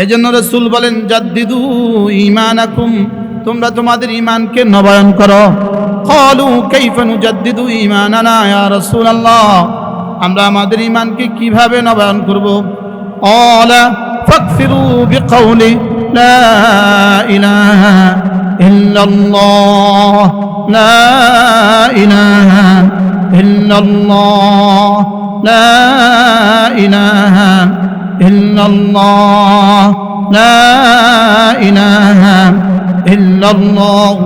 এই জন্য রসুল বলেন, জাদ্দিদু ইমানাকুম তোমরা তোমাদের ইমানকে নবায়ন করো। কলু কাইফানু জাদ্দিদু ইমানানা ইয়া রাসূলুল্লাহ। আমরা আমাদের ইমানকে কীভাবে নবায়ন করব? অলা ফাকফিরু বিকৌলি লা ইলাহা ইল্লাল্লাহ, লা ইলাহা ইল্লাল্লাহ, লা ইলাহা ইল্লাল্লাহ, লা ইলাহা ইল্লাল্লাহ,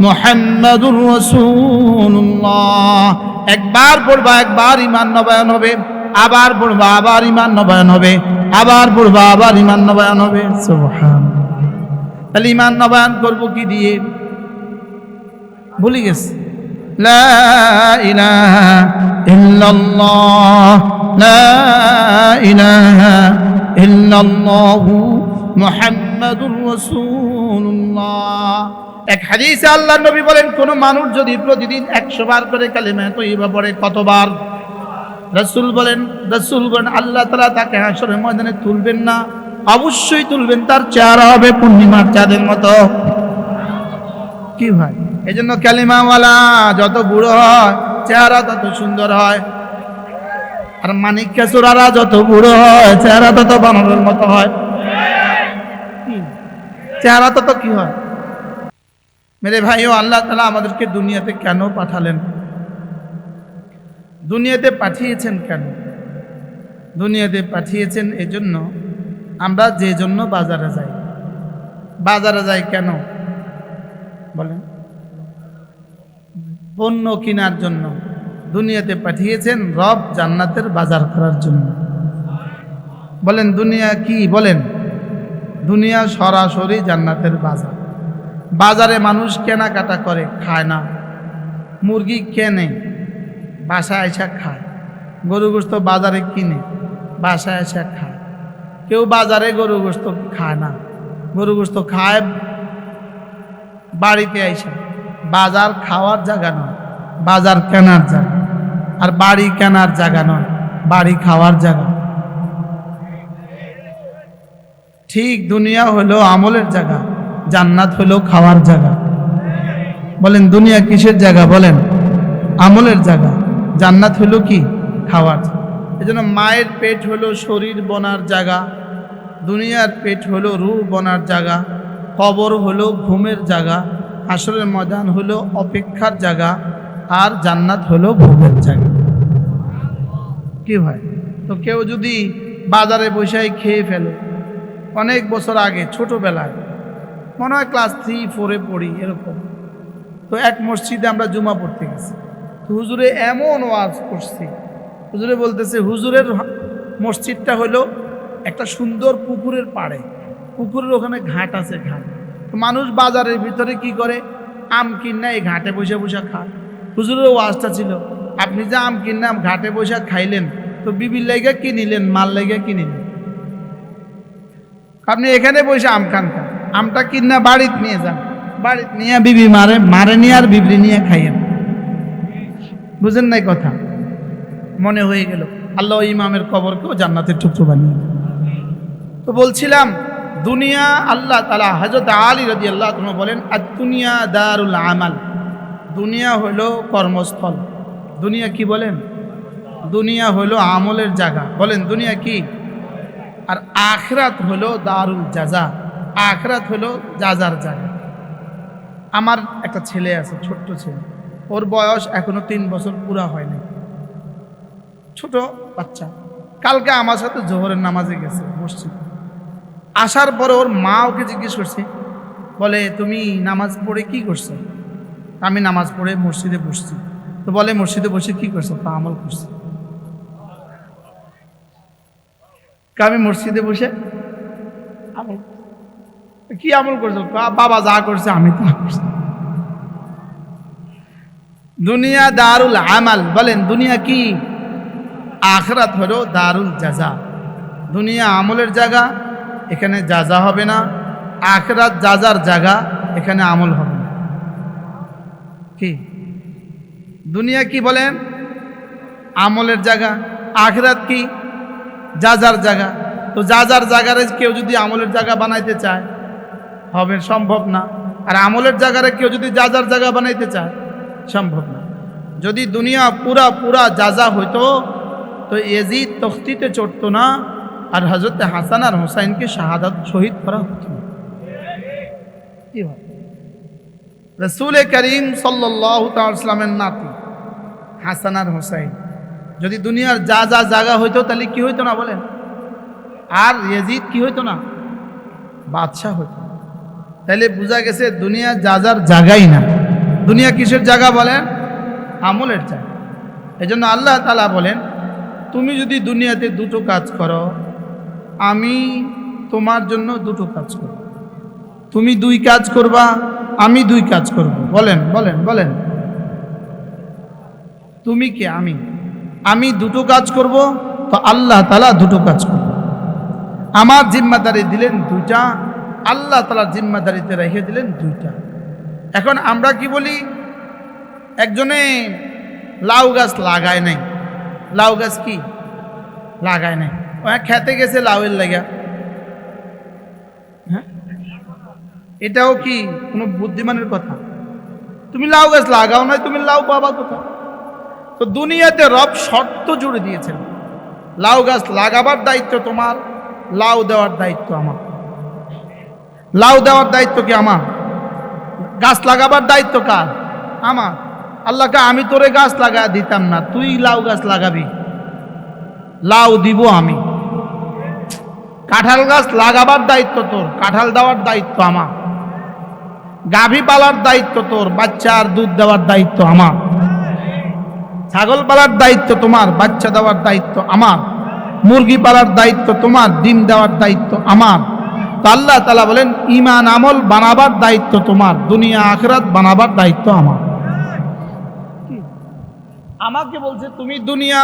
মুহাম্মাদুর রাসূলুল্লাহ। একবার পড়বা, একবার ইমান নবায়ন হবে, আবার পড়বা, আবার ইমান নবায়ন হবে, আবার পড়বা, আবার ইমান নবায়ন হবে। তাহলে ইমান নবায়ন করব কি দিয়ে? ভুলে গেছে। লা ইলাহা ইল্লাল্লাহ, লা ইলাহা ইল্লাল্লাহ মুহাম্মাদুর রাসূলুল্লাহ। এক হাদিসে আল্লাহ নবী বলেন, কোন মানুষ যদি প্রতিদিন একশো বার করে কালিমা তৈবা পড়ে, কতবার? রসুল বলেন রসুল বলেন আল্লাহ তালা তাকে হাসরের ময়দানে তুলবেন না, অবশ্যই তুলবেন, তার চেহারা হবে পূর্ণিমার চাঁদের মতো। কি ভাই? এই জন্য ক্যালিমাওয়ালা যত বুড়ো হয়, চেহারা তত সুন্দর হয়। আর মানিক কেশোরারা যত বুড়ো হয়, চেহারা তত বানরের মতো হয়? চেহারা তত কি হয়? মেরে ভাইও আল্লাহ তালা আমাদেরকে দুনিয়াতে কেন পাঠালেন? দুনিয়াতে পাঠিয়েছেন কেন? দুনিয়াতে পাঠিয়েছেন এজন্য আমরা যে জন্য বাজারে যাই। বাজারে যাই কেন? বলেন। পণ্য কেনার জন্য দুনিয়াতে পাঠিয়েছেন রব জান্নাতের বাজার করার জন্য। বলেন, দুনিয়া কি? বলেন, দুনিয়া সরাসরি জান্নাতের বাজার। বাজারে মানুষ কেনাকাটা করে, খায় না। মুরগি কেনে, বাসায় এসে খায়। গরু গোস্ত বাজারে কিনে, বাসায় এসে খায়। কেউ বাজারে গরু গোস্ত খায় না। গরু গোস্ত খায়, বাড়িতে আইসা বাজার খাওয়ার জায়গা নয়, বাজার কেনার জায়গা। আর বাড়ি কেনার জায়গা নয়, বাড়ি খাওয়ার জায়গা। ঠিক দুনিয়া হলো আমলের জায়গা, জান্নাত হলো খাওয়ার জায়গা। বলেন, দুনিয়া কিসের জায়গা? বলেন, আমলের জায়গা। জান্নাত হলো কি? খাওয়ার এই জন্য মায়ের পেট হলো শরীর বনার জায়গা, দুনিয়ার পেট হলো রু বনার জায়গা, কবর হলো ঘুমের জায়গা আসরের ময়দান হলো অপেক্ষার জায়গা আর জান্নাত হলো ভোগের জায়গা। কি হয় তো কেউ যদি বাজারে বসে খেয়ে ফেলে, অনেক বছর আগে, ছোটবেলায়, মনে হয় ক্লাস থ্রি ফোরে পড়ি এরকম, তো এক মসজিদে আমরা জুমা পড়তে গেছি। তো হুজুরে এমন ওয়াজ করছি। হুজুরে বলতেছে, হুজুরের মসজিদটা হলো একটা সুন্দর পুকুরের পাড়ে। পুকুরের ওখানে ঘাট আছে, ঘাট। মানুষ বাজারের ভিতরে কি করে? আম কিনা এই ঘাটে বসে বসে খায়। হুজুরের ওয়াজটা ছিল, আপনি যে আম কিনলাম ঘাটে বসে খাইলেন, তো বিবির লেগে কি নিলেন মাল লেগে কি নিলেন? আপনি এখানে বসে আম খান খান আমটা কিনা বাড়িতে নিয়ে যান। বাড়িতে নিয়ে বিবি মারে মারে নিয়ে আর বিবরি নিয়ে খাইয়েন। বুঝেন নাই কথা? মনে হয়ে গেল, আল্লাহ ইমামের কবরকেও জান্নাতের টুকরো বানিয়ে তো বলছিলাম দুনিয়া আল্লাহ তালা হজরত আলী রদি আল্লাহ তুমি বলেন আর দুনিয়া দারুল আমাল। দুনিয়া হলো কর্মস্থল। দুনিয়া কি বলেন? দুনিয়া হলো আমলের জায়গা। বলেন, দুনিয়া কি? আর আখরাত হলো দারুল জাজা। আখরাত হলো যাজার জায়গা। আমার একটা ছেলে আছে, ছোট্ট ছেলে। ওর বয়স এখনও তিন বছর পুরা হয়নি। ছোট বাচ্চা। কালকে আমার সাথে জোহরের নামাজে গেছে, মসজিদ। আসার পরে ওর মা ওকে জিজ্ঞেস করছে, বলে, তুমি নামাজ পড়ে কি করছ? আমি নামাজ পড়ে মসজিদে বসছি। তো বলে, মসজিদে বসে কি করছ? তা আমল করছি। আমি মসজিদে বসে আমল। কি আমল করছ? বাবা যা করছে আমি তা করছি। দুনিয়া দারুল আমাল। বলেন, দুনিয়া কি? আখরাত হলো দারুল জাজা। দুনিয়া আমলের জায়গা এখানে যা যা হবে না, আখরাত যা যার জায়গা, এখানে আমল হবে না। কি? দুনিয়া কি বলেন আমলের জায়গা, আখরাত কি? যা যার জায়গা। তো যা যার জায়গারে কেউ যদি আমলের জায়গা বানাইতে চায়, হবে, সম্ভব না। আর আমলের জায়গারে কেউ যদি যা যার জায়গা বানাইতে চায়, সম্ভব না। যদি দুনিয়া পুরা পুরা যা যা হইতো, তো এজিদ তখতিতে চড়তো না। আর হজরত হাসান আর হোসাইনকে শাহাদাত শহীদ করা হতো। রসুল করিম সাল্লামের নাতি হাসান আর হোসাইন। যদি দুনিয়ার যা যা জায়গা হইতো তাহলে কি হইতো না বলেন? আর ইয়েজিদ কি হইতো না? বাদশাহ হইতো। তাহলে বোঝা গেছে দুনিয়া যা যার জায়গাই না। দুনিয়া কিসের জায়গা বলেন? আমলের জায়গা। এই জন্য আল্লাহ তালা বলেন, তুমি যদি দুনিয়াতে দুটো কাজ করো আমি তোমার জন্য দুটো কাজ করব। তুমি দুই কাজ করবা, আমি দুই কাজ করব। বলেন বলেন বলেন। তুমি কে? আমি। আমি দুটো কাজ করব, তো আল্লাহ তালা দুটো কাজ করব। আমার জিম্মাদারি দিলেন দুইটা, আল্লাহ তালার জিম্মাদারিতে রেখে দিলেন দুইটা। এখন আমরা কি বলি? একজনে লাউ গাছ লাগায় নাই। লাউ গাছ কি? লাগায় নাই। খেতে গেছে লাউয়ের লাগা। হ্যাঁ? এটাও কি কোনো বুদ্ধিমানের কথা? তুমি লাউ গাছ লাগাও নাই, তুমি লাউ পাবা কোথাও তো দুনিয়াতে রব শর্ত জুড়ে দিয়েছেন। লাউ গাছ লাগাবার দায়িত্ব তোমার, লাউ দেওয়ার দায়িত্ব আমার। লাউ দেওয়ার দায়িত্ব কি আমার? গাছ লাগাবার দায়িত্ব কার? আমার। আল্লাহকে আমি তোরে গাছ লাগা দিতাম না, তুই লাউ গাছ লাগাবি। লাউ দিব আমি। কাঁঠাল গাছ লাগাবার দায়িত্ব তোর, কাঁঠাল দেওয়ার দায়িত্ব আমার। গাভী পালার দায়িত্ব তোর, বাচ্চার দুধ দেওয়ার দায়িত্ব আমার। ছাগল পালার দায়িত্ব তোমার, বাচ্চা দেওয়ার দায়িত্ব আমার। মুরগি পালার দায়িত্ব তোমার, ডিম দেওয়ার দায়িত্ব আমার। তো আল্লাহ তালা বলেন ইমান আমল বানাবার দায়িত্ব তোমার, দুনিয়া আখরাত বানাবার দায়িত্ব আমার। আমাকে বলছে, তুমি দুনিয়া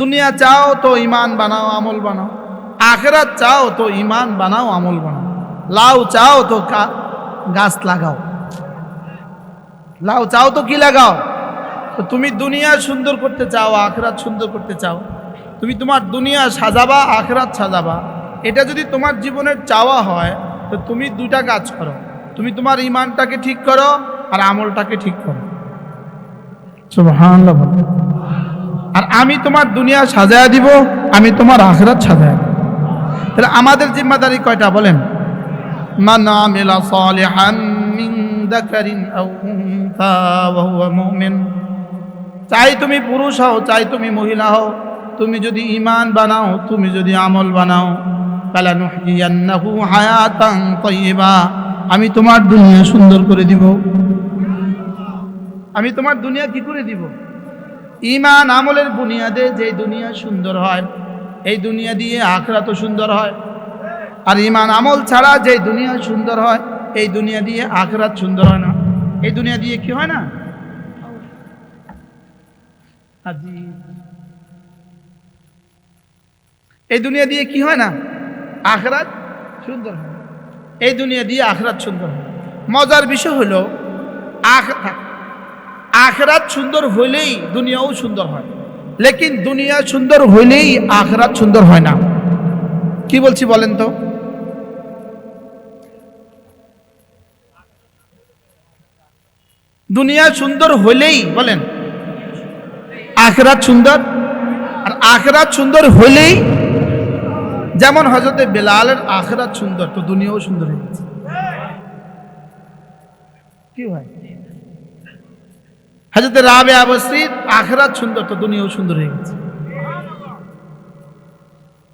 দুনিয়া চাও তো ইমান বানাও, আমল বানাও। আখরাত চাও তো ইমান বানাও, আমল বানাও। লাউ চাও তো গাছ লাগাও। লাউ চাও তো কি লাগাও? তো তুমি দুনিয়া সুন্দর করতে চাও, আখরাত সুন্দর করতে চাও। তুমি তোমার দুনিয়া সাজাবা, আখরাত সাজাবা। এটা যদি তোমার জীবনের চাওয়া হয়, তো তুমি দুইটা কাজ করো। তুমি তোমার ইমানটাকে ঠিক করো আর আমলটাকে ঠিক করো। আর আমি তোমার দুনিয়া সাজায়া দিব, আমি তোমার আখরাত সাজায়া তাহলে আমাদের জিম্মাদারি কয়টা বলেন? চাই তুমি পুরুষ হও, চাই তুমি মহিলা হও, তুমি যদি ইমান বানাও, তুমি যদি আমল বানাও। আমি তোমার দুনিয়া সুন্দর করে দিব। আমি তোমার দুনিয়া কি করে দিব? ইমান আমলের বুনিয়াদে যে দুনিয়া সুন্দর হয় এই দুনিয়া দিয়ে আখরা তো সুন্দর হয়। আর ইমান আমল ছাড়া যে দুনিয়া সুন্দর হয়, এই দুনিয়া দিয়ে আখরাত সুন্দর হয় না। এই দুনিয়া দিয়ে কি হয় না? এই দুনিয়া দিয়ে কি হয় না? আখরাত সুন্দর হয়। এই দুনিয়া দিয়ে আখরাত সুন্দর হয়। মজার বিষয় হলো, আখ আখরাত সুন্দর হইলেই দুনিয়াও সুন্দর হয়। লেকিন দুনিয়া সুন্দর হইলেই আখরাত সুন্দর হয় না। কি বলছি বলেন তো? দুনিয়া সুন্দর হইলেই বলেন, আখরাত সুন্দর। আর আখরাত সুন্দর হইলেই, যেমন হজরতে বেলালের আখরাত সুন্দর, তো দুনিয়াও সুন্দর হয়ে গেছে। কি হয়? হজরতে রাবে আবশ্রীর আখরাত সুন্দর, তো দুনিয়াও সুন্দর হয়ে গেছে।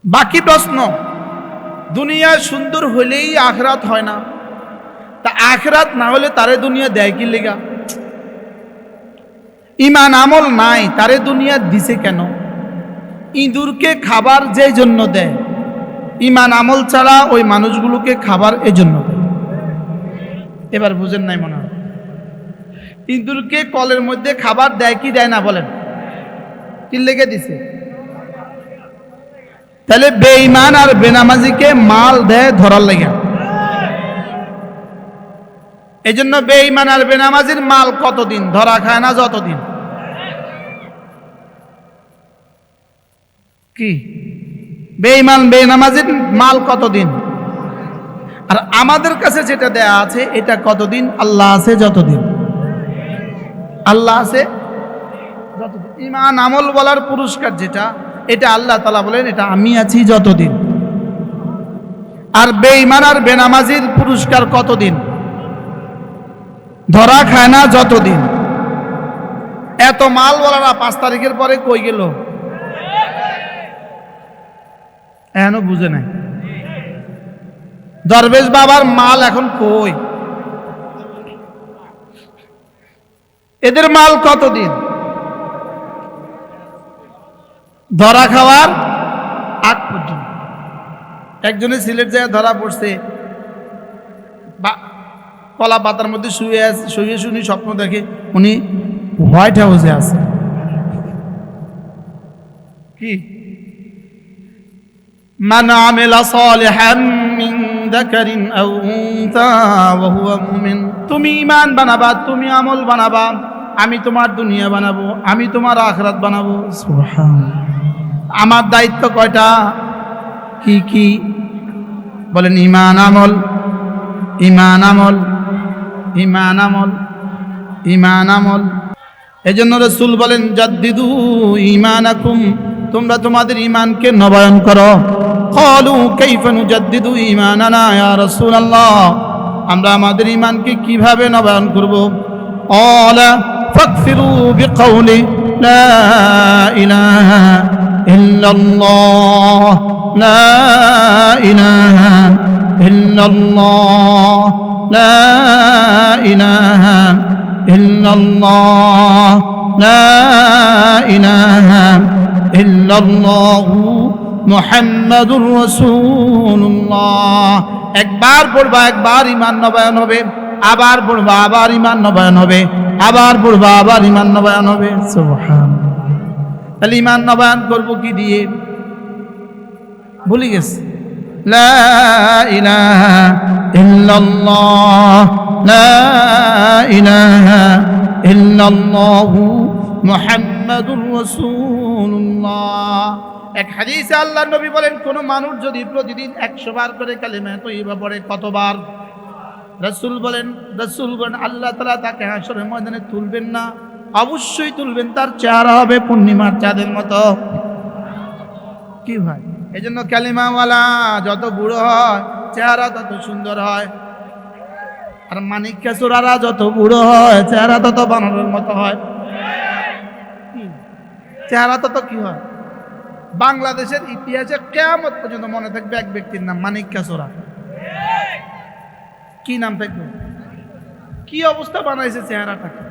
বাকি প্রশ্ন দুনিয়া সুন্দর হলেই আখরাত হয় না? তা আখরাত না হলে তারে দুনিয়া দেয় কি লেগা? ইমান আমল নাই, তারে দুনিয়া দিছে কেন? ইঁদুরকে খাবার যে জন্য দেয়, ইমান আমল ছাড়া ওই মানুষগুলোকে খাবার এজন্য দেয়। এবার বুঝেন নাই মনে হয়। ইঁদুরকে কলের মধ্যে খাবার দেয়, কি দেয় না বলেন? কি লেগে দিছে? তাহলে বেঈমান আর বেনামাজিকে মাল দেয় ধরার লেগে। এই জন্য বেঈমান আর বেনামাজির মাল কতদিন? ধরা খায় না যতদিন? কি? বেঈমান, বেনামাজির মাল কতদিন? আর আমাদের কাছে যেটা দেয়া আছে, এটা কতদিন? আল্লাহ আছে যতদিন। আল্লাহ আছে? ইমান আমল বলার পুরস্কার যেটা, এটা আল্লাহ তালা বলেন, এটা আমি আছি যতদিন। আর বেঈমান আর বেনামাজির পুরস্কার কতদিন? ধরা খায় না যতদিন। এত মাল বলারা পাঁচ তারিখের পরে কই গেল? এখনও বুঝে নাই। দরবেশ বাবার মাল এখন কই? এদের মাল কতদিন? ধরা খাওয়ার আগ পর্যন্ত। একজনে সিলেট যায়, ধরা পড়ছে। কলা পাতার মধ্যে শুয়ে আছে, শুয়ে শুনি স্বপ্ন দেখে, উনি হোয়াইট হাউসে আছে। কি? মান আমেলা সালিহান মিন তুমি ঈমান বানাবা তুমি আমল বানাবা আমি তোমার দুনিয়া বানাবো আমি তোমার আখরাত বানাবো। আমার দায়িত্ব কয়টা? কি কি? বলেন ইমান আমল ইমান আমল ইমান আমল ইমান আমল। এই জন্য রসুল বলেন দিদু ইমান আকুম তোমরা তোমাদের ইমানকে নবায়ন করো। কলু কাইফা নুজাদ্দিদু ইমানানা ইয়া রাসূলুল্লাহ আমরা আমাদের ইমানকে কিভাবে নবায়ন করব قال فاكفروا بقول لا إله إلا الله لا إله إلا الله لا إله إلا الله لا إله إلا الله মোহাম্মদুর রসুল্লাহ একবার পড়বা, একবার ইমান নবায়ন হবে, আবার পড়বা, আবার ইমান নবায়ন হবে, আবার পড়বা, আবার ইমান নবায়ন হবে। তাহলে ইমান নবায়ন করব কি দিয়ে? ভুলে গেছে। লা ইলাহা ইল্লাল্লাহ, লা ইলাহা ইল্লাল্লাহু মুহাম্মাদুর রাসূলুল্লাহ। এক হাদিসে আল্লাহ নবী বলেন, কোন মানুষ যদি প্রতিদিন একশো বার করে কালিমা তৈবা পড়ে, কতবার? রসুল বলেন রসুল বলেন, আল্লাহ তালা তাকে হাসরের ময়দানে তুলবেন না, অবশ্যই তুলবেন, তার চেহারা হবে পূর্ণিমার চাঁদের মতো। কি ভাই? এই জন্য কালিমাওয়ালা যত বুড়ো হয়, চেহারা তত সুন্দর হয়। আর মানিক কেশোরারা যত বুড়ো হয়, চেহারা তত বানরের মতো হয়? চেহারা তত কি হয়? বাংলাদেশের ইতিহাসে কেমন পর্যন্ত মনে থাকবে এক ব্যক্তির নাম, মানিক কেশোরা কি নাম থাকবে? কি অবস্থা বানাইছে চেহারাটাকে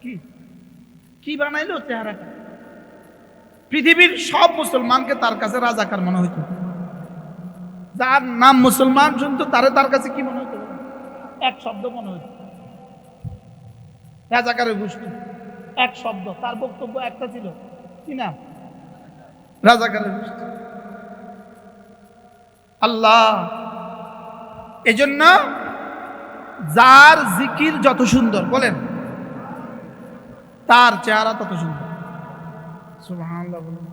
কি? কি বানাইলো চেহারাটা? পৃথিবীর সব মুসলমানকে তার কাছে রাজাকার মনে হইত। যার নাম মুসলমান শুনতো, তারে তার কাছে কি মনে হইত? এক শব্দ মনে হইতো। রাজাকারের গোষ্ঠী। এক শব্দ। তার বক্তব্য একটা ছিল। কি না রাজাকারের গোষ্ঠী আল্লাহ, এজন্য যার জিকির যত সুন্দর, বলেন, তার চেহারা তত সুন্দর। সুবহানাল্লাহ বলেন।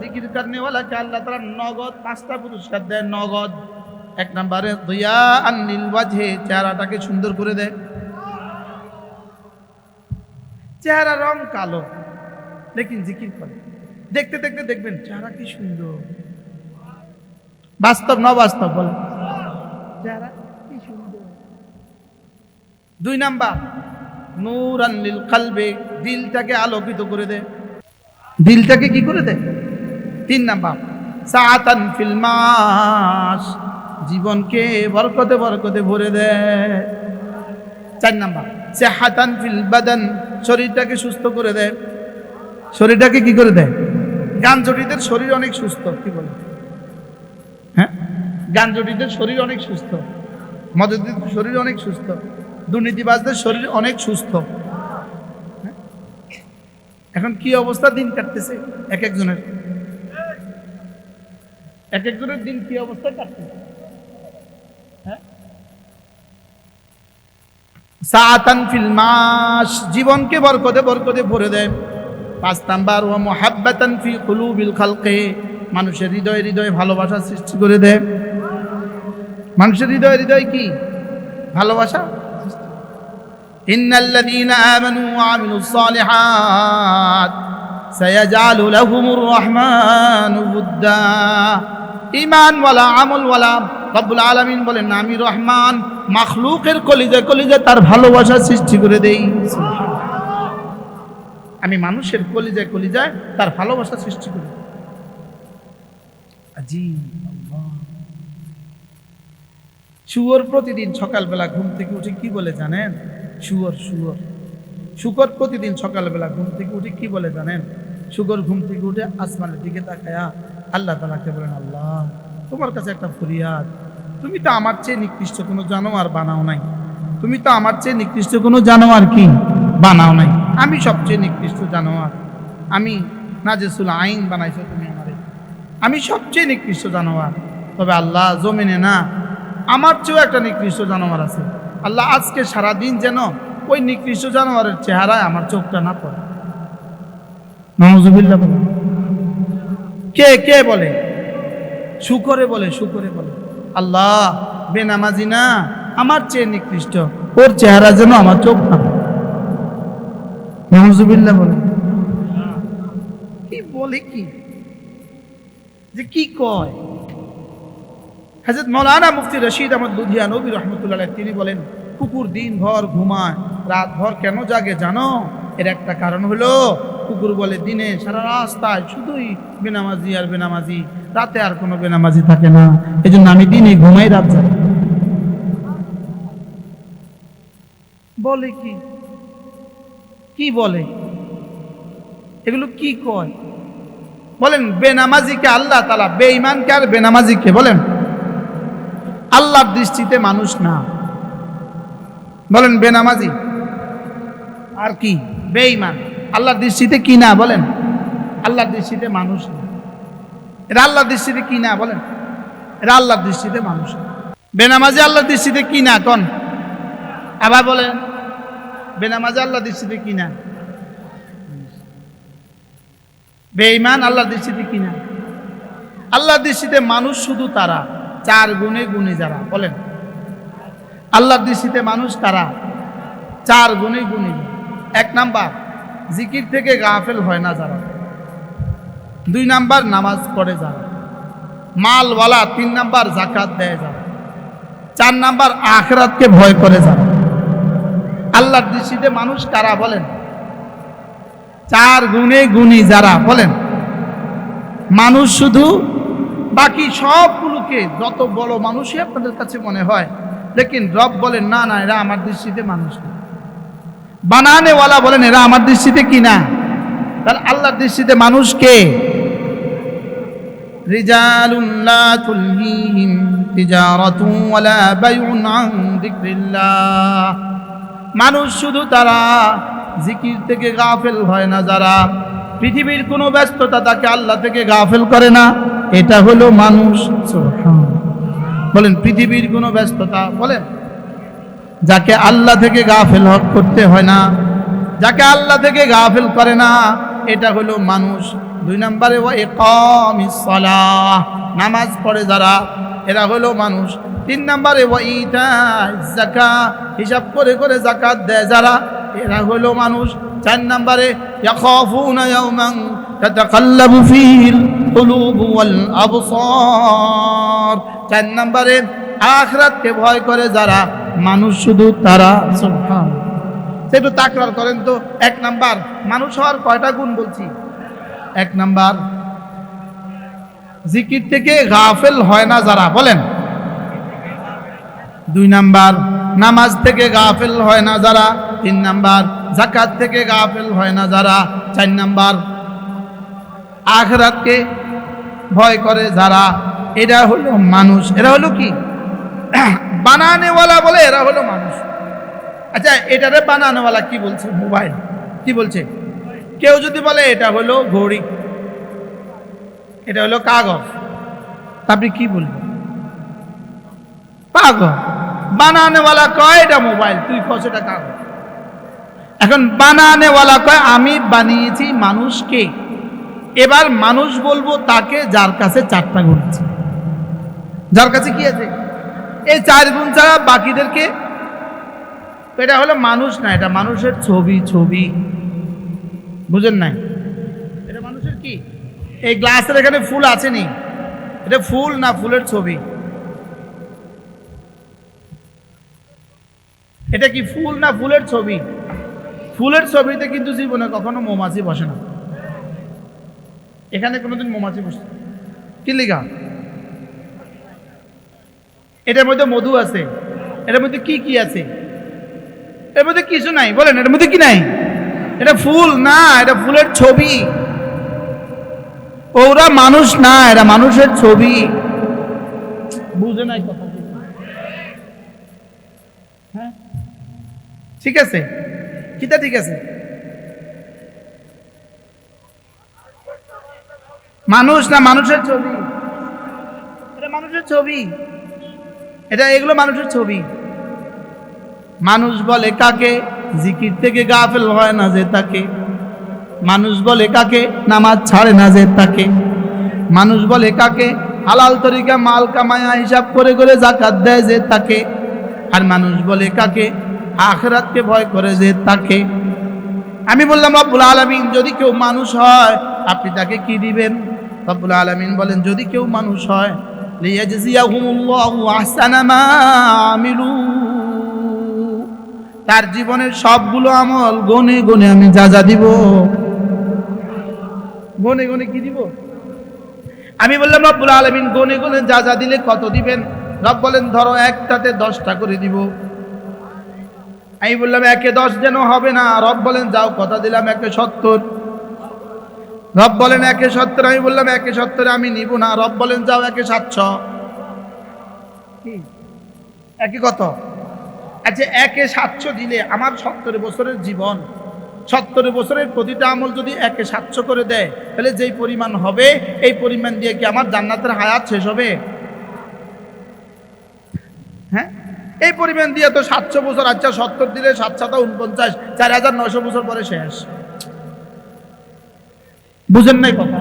জিকির আল্লাহ নগদ পাঁচটা পুরস্কার দেয় নগদ। এক নম্বরে দয়া চেহারাটাকে সুন্দর করে দেয়। চেহারা রং কালো। লেকিন জিকির করে। দেখতে দেখতে দেখবেন চেহারা কি সুন্দর। বাস্তব না বাস্তব বল চেহারা কি সুন্দর। দুই নাম্বার নূর আনলিল কালবে, দিলটাকে আলোকিত করে দে। দিলটাকে কি করে দে? তিন নাম্বার সাতান ফিল মাস, জীবনকে বরকতে বরকতে ভরে দেয় চার নাম্বার, সেহাতান ফিল বাদান শরীরটাকে সুস্থ করে দেয়। শরীরটাকে কি করে দেয়? গাঞ্জটিদের শরীর অনেক সুস্থ, কি বলে? হ্যাঁ? গাঞ্জটিদের শরীর অনেক সুস্থ। মদতিদের শরীর অনেক সুস্থ। দুর্নীতিবাজদের শরীর অনেক সুস্থ। হ্যাঁ? এখন কি অবস্থা? দিন কাটতেছে এক একজনের। এক একজনের দিন কি অবস্থা কাটতেছে? সাতান ফিল মাস জীবনকে বরকতে বরকতে ভরে দেয়। পাঁচ নাম্বার ও মোহাব্বাতান ফি কুলুবিল খালকে, মানুষের হৃদয়ে হৃদয়ে ভালোবাসা সৃষ্টি করে দেয়। মানুষের হৃদয়ে হৃদয় কি? ভালোবাসা? ইন্নাল্লাযীনা আমানু ওয়া আমিলুস সালিহাত সায়াজআলু লাহুমুর রহমানু বুদ্দা ঈমান ওয়ালা আমল ওয়ালা রব্বুল আলামিন বলেন, আমি রহমান, মাখলুকের কলিজে কলিজে তার ভালোবাসা সৃষ্টি করে দেই। আমি মানুষের কলিজায় কলিজায় তার ভালোবাসা সৃষ্টি করি। জি শুয়োর প্রতিদিন সকালবেলা ঘুম থেকে উঠে কি বলে জানেন? শুয়োর শুয়োর। শুকর প্রতিদিন সকালবেলা ঘুম থেকে উঠে কি বলে জানেন? শুকর ঘুম থেকে উঠে আসমানের দিকে তাকায়া আল্লাহ তালাকে বলেন, আল্লাহ, তোমার কাছে একটা ফরিয়াদ। তুমি তো আমার চেয়ে নিকৃষ্ট কোনো জানোয়ার বানাও নাই। তুমি তো আমার চেয়ে নিকৃষ্ট কোনো জানোয়ার কি বানাও নাই। আমি সবচেয়ে নিকৃষ্ট জানোয়ার। আমি নাজেসুল আইন বানাইছো তুমি আমারে। আমি সবচেয়ে নিকৃষ্ট জানোয়ার। তবে আল্লাহ জমিনে না, আমার চেয়েও একটা নিকৃষ্ট জানোয়ার আছে। আল্লাহ আজকে সারা দিন যেন ওই নিকৃষ্ট জানোয়ারের চেহারায় আমার চোখটা না পড়ে। নজুবিল্লা বলে কে কে বলে? শুকরে বলে শুকরে বলে। আল্লাহ, বেনামাজি না, আমার চেয়ে নিকৃষ্ট। ওর চেহারা যেন আমার চোখ না। বলে। কি বলে কি? যে কি কয়? হাজরত মৌলানা মুফতি রশিদ আহমদ লুধিয়া নবী রহমতুল্লাহ তিনি বলেন, কুকুর দিন ভর ঘুমায় রাত ভর কেন জাগে জানো? এর একটা কারণ হলো কুকুর বলে, দিনে সারা রাস্তায় শুধুই বেনামাজি আর বেনামাজি, রাতে আর কোনো বেনামাজি থাকে না। এই জন্য আমি দিনে ঘুমাই, রাত যাই বলে কি? কি বলে? এগুলো কি কয়? বলেন, বেনামাজিকে আল্লাহ তালা বেঈমানকে আর বেনামাজিকে বলেন। আল্লাহর দৃষ্টিতে মানুষ না। বলেন, বেনামাজি আর কি? বেঈমান। আল্লাহর দৃষ্টিতে কি না বলেন? আল্লাহর দৃষ্টিতে মানুষ এরা আল্লাহর দৃষ্টিতে কি না বলেন? এরা আল্লাহর দৃষ্টিতে মানুষ। বেনামাজি আল্লাহর দৃষ্টিতে কি না কন? আবার বলেন, বেনামাজি আল্লাহর দৃষ্টিতে কি না? বেঈমান আল্লাহর দৃষ্টিতে কি না? আল্লাহর দৃষ্টিতে মানুষ শুধু তারা, চার গুণে গুণী যারা, বলেন। আল্লাহর দৃষ্টিতে মানুষ তারা চার গুণে গুণী। এক নাম্বার জিকির থেকে গাফেল হয় না যারা। দুই নাম্বার নামাজ পড়ে যারা। মালওয়ালা তিন নাম্বার জাকাত দেয় যারা। চার নাম্বার আখরাতকে ভয় করে যারা। আল্লাহর দৃষ্টিতে মানুষ কারা বলেন? চার গুণে গুণী যারা বলেন? মানুষ শুধু বাকি সবগুলোকে যত বড় মানুষই আপনাদের কাছে মনে হয়, লেকিন রব বলেন, না না, এরা আমার দৃষ্টিতে মানুষ না। বানানেওয়ালা বলেন, এরা আমার দৃষ্টিতে কি না? তাহলে আল্লাহর দৃষ্টিতে মানুষকে মানুষ শুধু তারা জিকির থেকে গাফেল হয় না, যারা পৃথিবীর কোনো ব্যস্ততা তাকে আল্লাহ থেকে গাফেল করে না। এটা হলো মানুষ। বলেন, পৃথিবীর কোনো ব্যস্ততা, বলেন যাকে আল্লাহ থেকে গাফেল হক করতে হয় না, যাকে আল্লাহ থেকে গাফেল করে না, এটা হলো মানুষ। দুই নম্বরে ও একামিস সালাহ, নামাজ পড়ে যারা, এরা হলো মানুষ। তিন নম্বরে ও ইটা জাকা হিসাব করে করে জাকাত দেয় যারা, এরা হলো মানুষ। চার নম্বরে চার নম্বরে, আখরাতকে ভয় করে যারা মানুষ শুধু তারা, সুবহান। সেটু তাকরার করেন তো, এক নাম্বার, মানুষ হওয়ার কয়টা গুণ বলছি? এক নাম্বার, জিকির থেকে গাফেল হয় না যারা, বলেন। দুই নাম্বার, নামাজ থেকে গাফেল হয় না যারা। তিন নাম্বার জাকাত থেকে গাফেল হয় না যারা। চার নাম্বার, আখরাতকে ভয় করে যারা। এরা হলো মানুষ এরা হলো কি? বানানেওয়ালা বলে এরা হলো মানুষ। আচ্ছা এটারে বানানোওয়ালা কি বলছে? মোবাইল। কি বলছে? কেউ যদি বলে এটা হলো ঘড়ি, এটা হলো কাগজ আপনি কি বলবেন? পাগল। বানানেওয়ালা কয়, এটা মোবাইল, তুই কস এটা কার এখন বানানেওয়ালা কয়, আমি বানিয়েছি মানুষকে। এবার মানুষ বলব তাকে যার কাছে চারটা ঘুরছে যার কাছে কি আছে? এই চার গুণ ছাড়া বাকিদেরকে এটা হলো মানুষ না, এটা মানুষের ছবি ছবি। বুঝেন নাই? এটা মানুষের কি? এই গ্লাসের এখানে ফুল আছে নি এটা ফুল না ফুলের ছবি? এটা কি ফুল না ফুলের ছবি? ফুলের ছবিতে কিন্তু জীবনে কখনো মৌমাছি বসে না। এখানে কোনোদিন মৌমাছি বসে। কি লিখা? এটার মধ্যে মধু আছে। এটার মধ্যে কি কি আছে? এর মধ্যে কিছু নাই, বলেন এর মধ্যে কি নাই? এটা ফুল না, এটা ফুলের ছবি। ওরা মানুষ না এটা মানুষের ছবি। বুঝে নাই কথা হ্যাঁ? ঠিক আছে? কিটা ঠিক আছে? মানুষ না, মানুষের ছবি। এটা মানুষের ছবি। এটা এগুলো মানুষের ছবি। মানুষ বলে কাকে? জিকির থেকে গাফেল হয় না যে তাকে। মানুষ বলে কাকে? নামাজ ছাড়ে না যে তাকে। মানুষ বলে কাকে? হালাল তরিকা মাল কামায়া হিসাব করে করে জাকাত দেয় যে তাকে। আর মানুষ বলে কাকে? আখরাতকে ভয় করে যে তাকে। আমি বললাম, রব্বুল আলমিন, যদি কেউ মানুষ হয়, আপনি তাকে কি দিবেন? রব্বুল আলমিন বলেন, যদি কেউ মানুষ হয় তার জীবনের সবগুলো আমল গনে গনে আমি যা যা দিব। গনে গনে কি দিব? আমি বললাম, রব্বুল আলমিন গনে গনে যা যা দিলে কত দিবেন? রব বলেন, ধরো একটাতে দশটা করে দিব। আমি বললাম, একে দশ যেন হবে না। রব বলেন, যাও কথা দিলাম একে সত্তর। রব বলেন একে সত্তর, আমি বললাম একে সত্তর আমি নিব না। রব বলেন, যাও একে সাতশো। কি? একে কত? আচ্ছা একে সাতশো দিলে আমার সত্তর বছরের জীবন, সত্তর বছরের প্রতিটা আমল যদি একে সাতশো করে দেয়, তাহলে যেই পরিমাণ হবে, এই পরিমাণ দিয়ে কি আমার জান্নাতের হায়াত শেষ হবে? হ্যাঁ? এই পরিমাণ দিয়ে তো সাতশো বছর আচ্ছা সত্তর দিলে সাত সাত উনপঞ্চাশ, চার হাজার নয়শো বছর পরে শেষ। বুঝেন নাই কথা?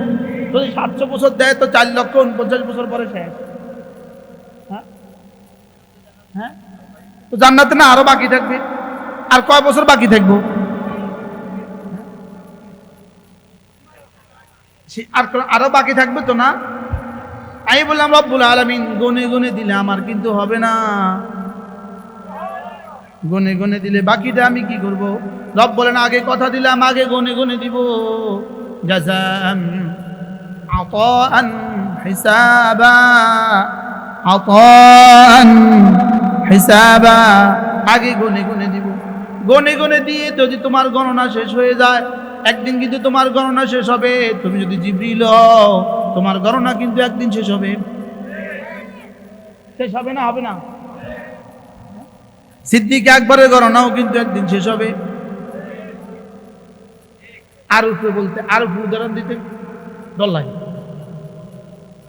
যদি সাতশো বছর দেয় তো চার লক্ষ উনপঞ্চাশ বছর পরে শেষ। হ্যাঁ? হ্যাঁ? তো জান্নাতে না আরও বাকি থাকবে। আর কয় বছর বাকি থাকব? আর আরও বাকি থাকবে তো না? আমি বললাম, রব্বুল আলমিন, গনে গনে দিলে আমার কিন্তু হবে না। গনে গনে দিলে বাকিটা আমি কি করব? রব বলেন, আগে কথা দিলাম, আগে গনে গনে দিব। জাজাম আতাআন হিসাবা আতাআন হিসাবা আগে গনে গনে দিব। গনে গনে দিয়ে যদি তোমার গণনা শেষ হয়ে যায়, একদিন কিন্তু তোমার গণনা শেষ হবে। তুমি যদি জিবরিল তোমার গণনা কিন্তু একদিন শেষ হবে। শেষ হবে না? হবে না। সিদ্দিক একবারের গণনাও কিন্তু একদিন শেষ হবে। আর উপরে বলতে, আর উপরে উদাহরণ দিতে। ডর লাগে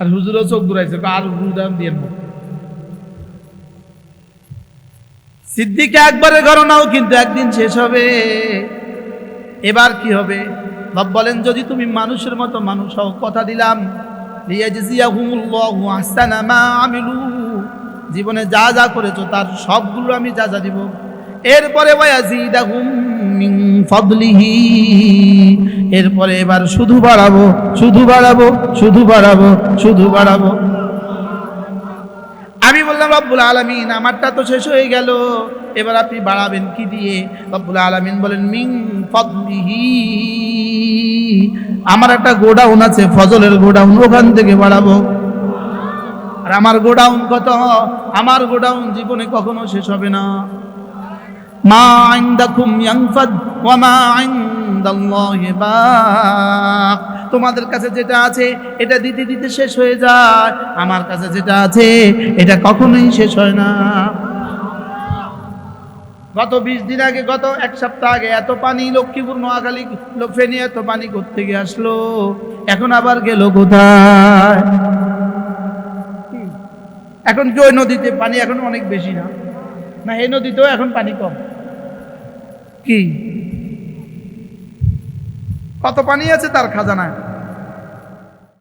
আর হুজুরও চোখ ঘুরাইছে আর উপরে উদাহরণ দিয়ে সিদ্দিক একবারের গণনাও কিন্তু একদিন শেষ হবে। এবার কি হবে? রব বলেন, যদি তুমি মানুষের মতো মানুষ হও, কথা দিলাম। আমিলু। জীবনে যা যা করেছ, তার সবগুলো আমি যা যা দিব। এরপরে ওয়াজিদাহুম মিন ফাদলিহি। এরপরে এবার শুধু বাড়াবো শুধু বাড়াবো শুধু বাড়াবো শুধু বাড়াবো। আমি বললাম, রব্বুল আলমিন, আমারটা তো শেষ হয়ে গেল। এবার আপনি বাড়াবেন কি দিয়ে? রব্বুল আলমিন বলেন মিং ফদলিহি। আমার একটা গোডাউন আছে, ফজলের গোডাউন, ওখান থেকে বাড়াবো। আর আমার গোডাউন কত? আমার গোডাউন জীবনে কখনো শেষ হবে না। মা আইন্দাকুম ইয়ানফাদ ওয়া মা আইন্দাল্লাহি বাক তোমাদের কাছে যেটা আছে, এটা দিতে দিতে শেষ হয়ে যায়। আমার কাছে যেটা আছে, এটা কখনোই শেষ হয় না। গত বিশ দিন আগে, গত এক সপ্তাহ আগে এত পানি, লক্ষ্মীপুর নোয়াখালী লোক ফেনি এত পানি করতে গিয়ে আসলো? এখন আবার গেল কোথায়? এখন কি ওই নদীতে পানি এখন অনেক বেশি না? না, এই নদীতেও এখন পানি কম। কি? কত পানি আছে তার খাজানায়?